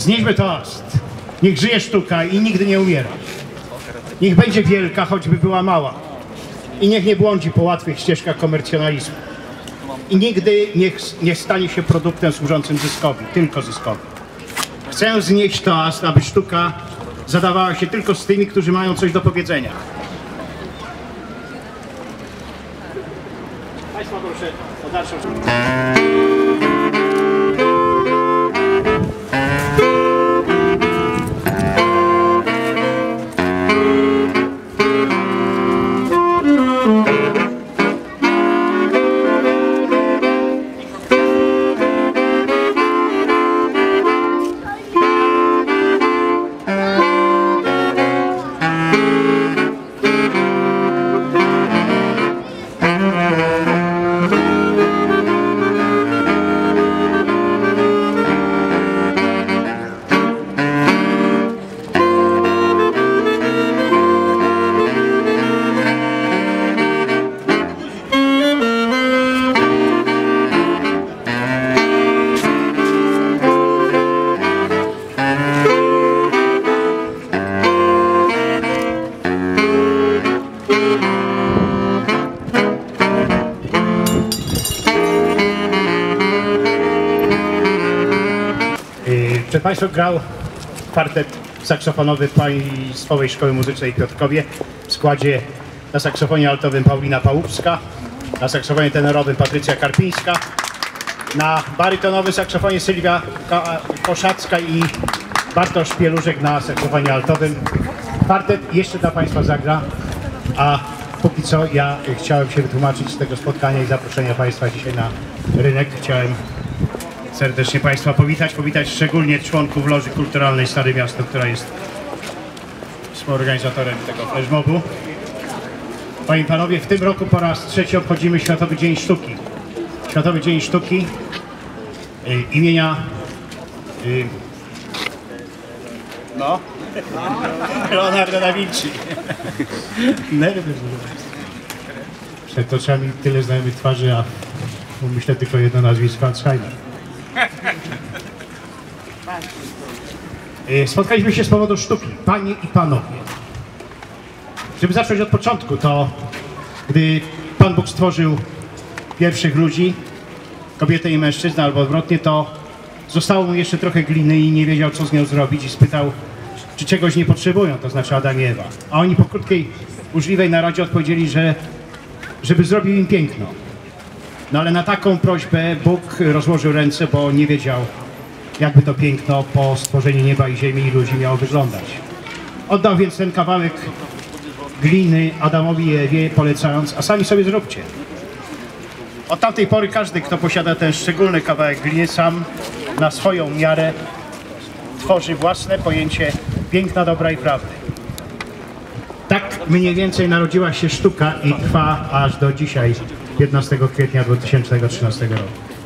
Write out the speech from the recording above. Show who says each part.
Speaker 1: Znieśmy toast. Niech żyje sztuka i nigdy nie umiera. Niech będzie wielka, choćby była mała. I niech nie błądzi po łatwych ścieżkach komercjonalizmu. I nigdy niech nie stanie się produktem służącym zyskowi, tylko zyskowi. Chcę znieść toast, aby sztuka zadawała się tylko z tymi, którzy mają coś do powiedzenia. Państwa proszę o dalszą Państwem grał kwartet saksofonowy Państwowej Szkoły Muzycznej Piotrkowie w składzie na saksofonie altowym Paulina Pałupska, na saksofonie tenorowym Patrycja Karpińska, na barytonowym saksofonie Sylwia Ka- Koszacka i Bartosz Pieluszek na saksofonie altowym. Kwartet jeszcze dla Państwa zagra, a póki co ja chciałem się wytłumaczyć z tego spotkania i zaproszenia Państwa dzisiaj na rynek. Chciałem serdecznie Państwa powitać, powitać szczególnie członków Loży Kulturalnej Stare Miasto, która jest współorganizatorem tego flashmobu. Panie i Panowie, w tym roku po raz trzeci obchodzimy Światowy Dzień Sztuki. Światowy Dzień Sztuki y, imienia y, no Leonardo da Vinci. Nerwy. Przed oczami tyle znajomych twarzy, a myślę tylko jedno nazwisko Alzheimer. E, Spotkaliśmy się z powodu sztuki, panie i panowie. Żeby zacząć od początku, to gdy Pan Bóg stworzył pierwszych ludzi, kobietę i mężczyznę, albo odwrotnie, to zostało mu jeszcze trochę gliny i nie wiedział, co z nią zrobić i spytał, czy czegoś nie potrzebują, to znaczy Adam i Ewa. A oni po krótkiej, burzliwej naradzie odpowiedzieli, że żeby zrobił im piękno. No ale na taką prośbę Bóg rozłożył ręce, bo nie wiedział, jakby to piękno po stworzeniu nieba i ziemi i ludzi miało wyglądać. Oddał więc ten kawałek gliny Adamowi i Ewie, polecając, a sami sobie zróbcie. Od tamtej pory każdy, kto posiada ten szczególny kawałek gliny, sam na swoją miarę tworzy własne pojęcie piękna, dobra i prawdy. Tak mniej więcej narodziła się sztuka i trwa aż do dzisiaj, 15 kwietnia 2013 roku.